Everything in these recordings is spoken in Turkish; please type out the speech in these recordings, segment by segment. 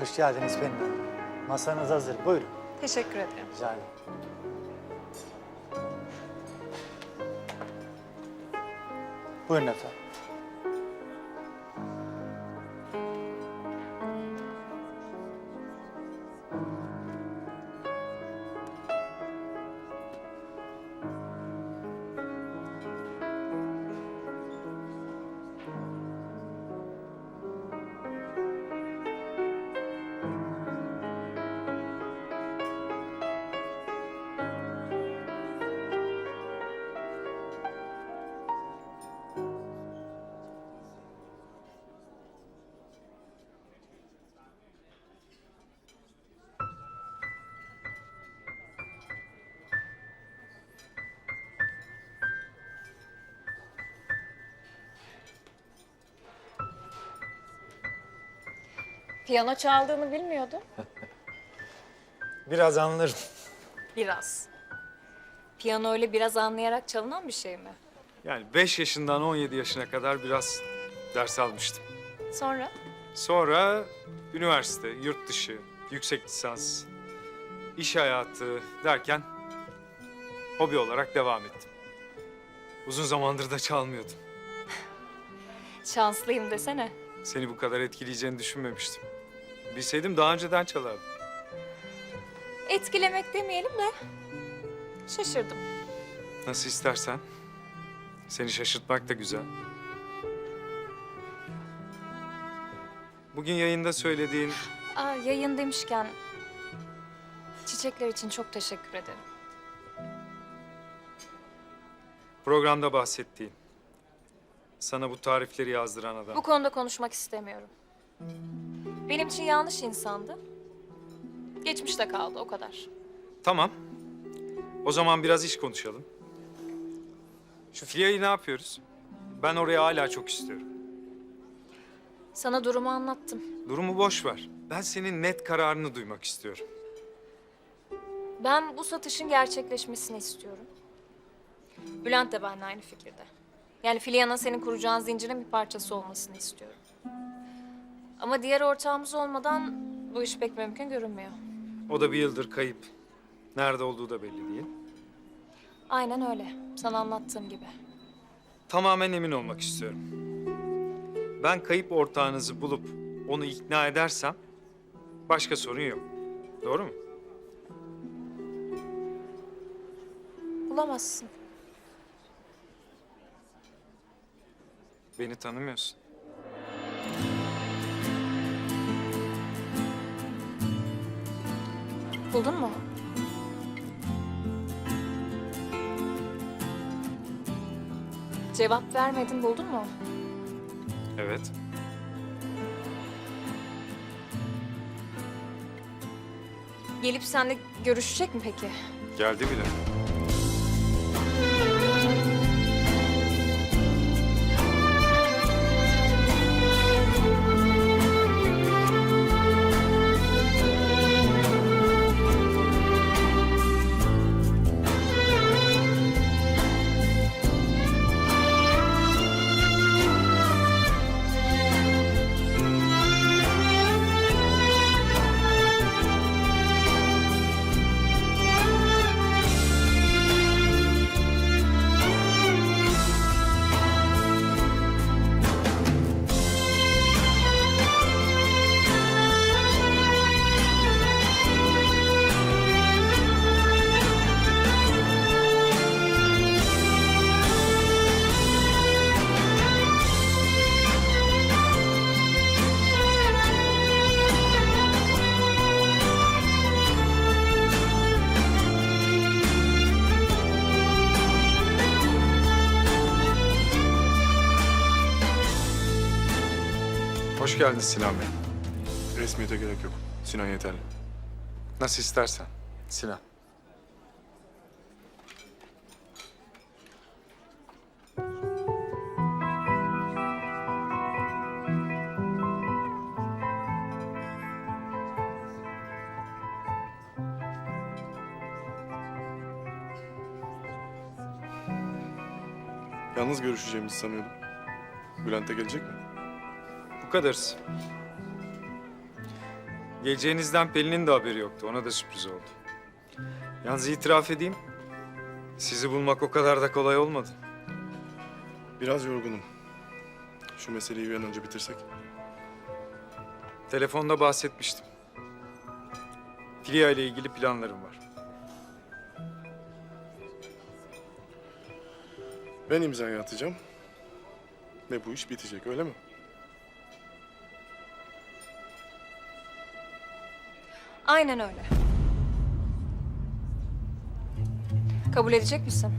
Hoş geldiniz Hanım. Masanız hazır. Buyurun. Teşekkür ederim. Rica ederim. Buyurun efendim. Piyano çaldığını bilmiyordum. Biraz anlarım. Biraz. Piyano öyle biraz anlayarak çalınan bir şey mi? Yani 5 yaşından 17 yaşına kadar biraz ders almıştım. Sonra? Sonra üniversite, yurt dışı, yüksek lisans, iş hayatı derken hobi olarak devam ettim. Uzun zamandır da çalmıyordum. Şanslıyım desene. Seni bu kadar etkileyeceğini düşünmemiştim. Bilseydim daha önceden çalardım. Etkilemek demeyelim de şaşırdım. Nasıl istersen. Seni şaşırtmak da güzel. Bugün yayında söylediğin Aa, yayın demişken çiçekler için çok teşekkür ederim. programda bahsettiğin. Sana bu tarifleri yazdıran adam. Bu konuda konuşmak istemiyorum. Benim için yanlış insandı. Geçmişte kaldı o kadar. Tamam. O zaman biraz iş konuşalım. Şu Filya'yı ne yapıyoruz? Ben oraya hala çok istiyorum. Sana durumu anlattım. Durumu boş ver. Ben senin net kararını duymak istiyorum. Ben bu satışın gerçekleşmesini istiyorum. Bülent de benimle aynı fikirde. Yani Filya'nın senin kuracağın zincirin bir parçası olmasını istiyorum. Ama diğer ortağımız olmadan bu iş pek mümkün görünmüyor. O da bir yıldır kayıp. Nerede olduğu da belli değil. Aynen öyle. Sana anlattığım gibi. Tamamen emin olmak istiyorum. Ben kayıp ortağınızı bulup onu ikna edersem başka sorun yok. Doğru mu? Bulamazsın. Beni tanımıyorsun. Buldun mu? Cevap vermedin buldun mu? Evet. Gelip seninle görüşecek mi peki? Geldi bile. Hoş geldin Sinan Bey. Resmiyete gerek yok. Sinan yeterli. Nasıl istersen. Sinan. Yalnız görüşeceğimizi sanıyordum. Bülent de gelecek mi? Bu kadarız. Geleceğinizden Pelin'in de haberi yoktu. Ona da sürpriz oldu. Yalnız itiraf edeyim. Sizi bulmak o kadar da kolay olmadı. Biraz yorgunum. Şu meseleyi bir an önce bitirsek. Telefonda bahsetmiştim. Filia ile ilgili planlarım var. Ben imzayı atacağım. Ve bu iş bitecek öyle mi? Aynen öyle. Kabul edecek misin?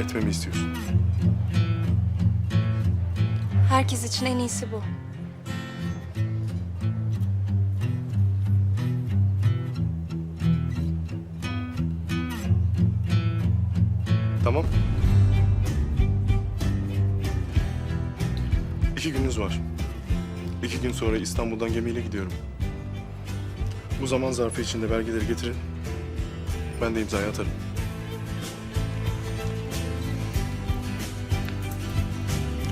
Etmemi istiyorsun. Herkes için en iyisi bu. Tamam. İki gününüz var. İki gün sonra İstanbul'dan gemiyle gidiyorum. Bu zaman zarfı içinde belgeleri getirin. Ben de imzayı atarım.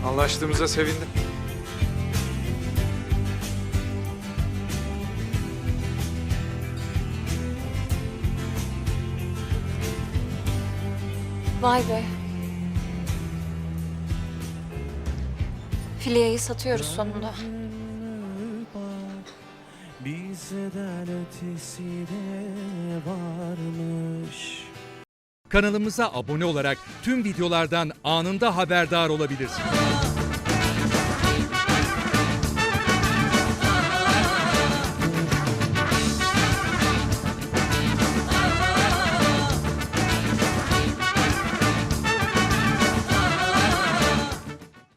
Anlaştığımıza sevindim. Vay be. Filya'yı satıyoruz sonunda. Bizden ötesi de varmış. Kanalımıza abone olarak tüm videolardan anında haberdar olabilirsiniz.